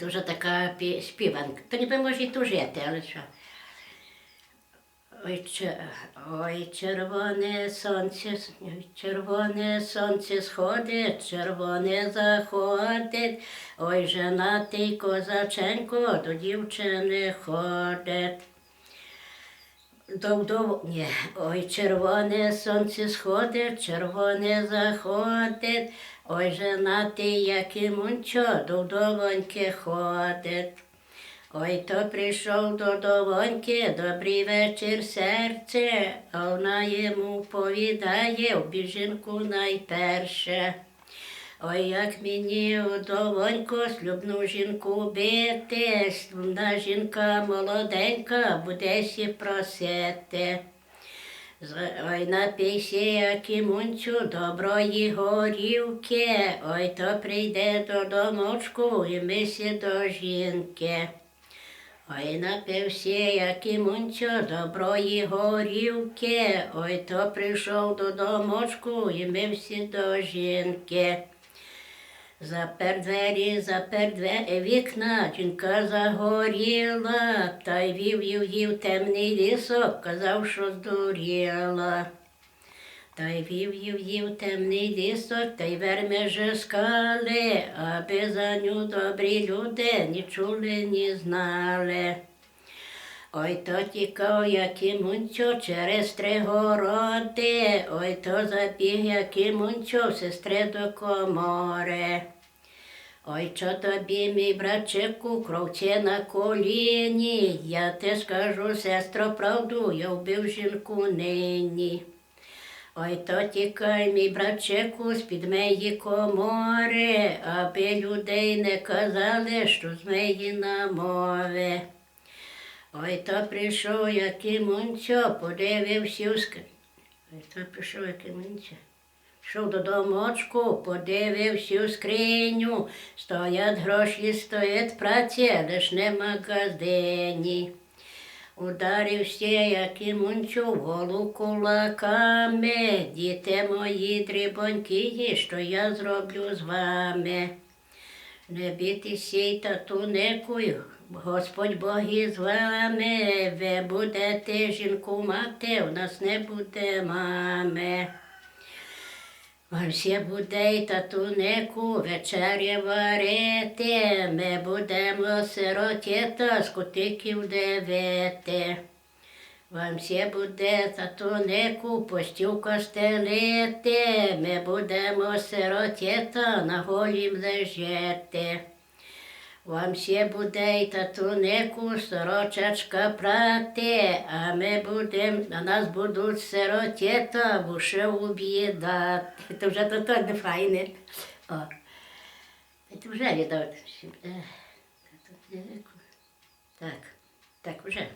Вже така співанка. То ніби може і тужити, але що. Ой, червоне сонце, червоне сонце сходить, червоне заходить. Ой, женатий козаченько до дівчини ходить. До, до, ні. Ой, червоне сонце сходить, червоне заходить. Ой, женатий, як і мунчо, до вдовоньки ходить. Ой, то прийшов до довоньки, добрий вечір, серце, а вона йому повідає в біжинку найперше. Ой, як мені удовонько слюбну жінку бити, слюбна жінка молоденька, буде сі просити. Ой, напійся, як і мунчу, доброї горівки, ой, то прийде до домочку і мисі до жінки. Ой, напився, як і мунчо, доброї горівки, ой, то прийшов до домочку і мився до жінки. Запер двері, запер двері, вікна, жінка загоріла, та й вів їв їв темний лісок, казав, що здуріла. Та й вів їв їв темний лісок, та й вермежи скали, аби за ню добрі люди ні чули, ні знали. Ой, то тікав, як і мунчо, через три городи, ой, то забіг, як і мунчо, в сестри до комори. Ой, що тобі, мій братчику, кровче на коліні, я те скажу, сестро, правду, я вбив жінку нині. Ой, то тікай, мій братчику, з-під меї комори, аби людей не казали, що з меї намови. Ой, то прийшов, як і мунчо, подивився скриню. Ой, то прийшов, як і мунчо. Йшов до домочку, подивився в скриню, стоять гроші, стоять праця, лиш нема газдені. Ударився, як і мунчу, в голову кулаками, діти мої дрібонькі, що я зроблю з вами. Не бійтеся й тату некую, Господь Бог із вами, ви будете жінку мати, у нас не буде мами. Вам всі буде й тату неку вечері варити, ми будемо сиротіта з кутиків дивити. Вам всі буде тату неку постілка стелити, ми будемо сиротіта на голім лежати. Вам ще буде й татунику сорочечка прати, а ми будем, а нас будуть сиротєта в уши об'їдати. Це вже то так не файне. О. Це вже віддати. Так, так, вже.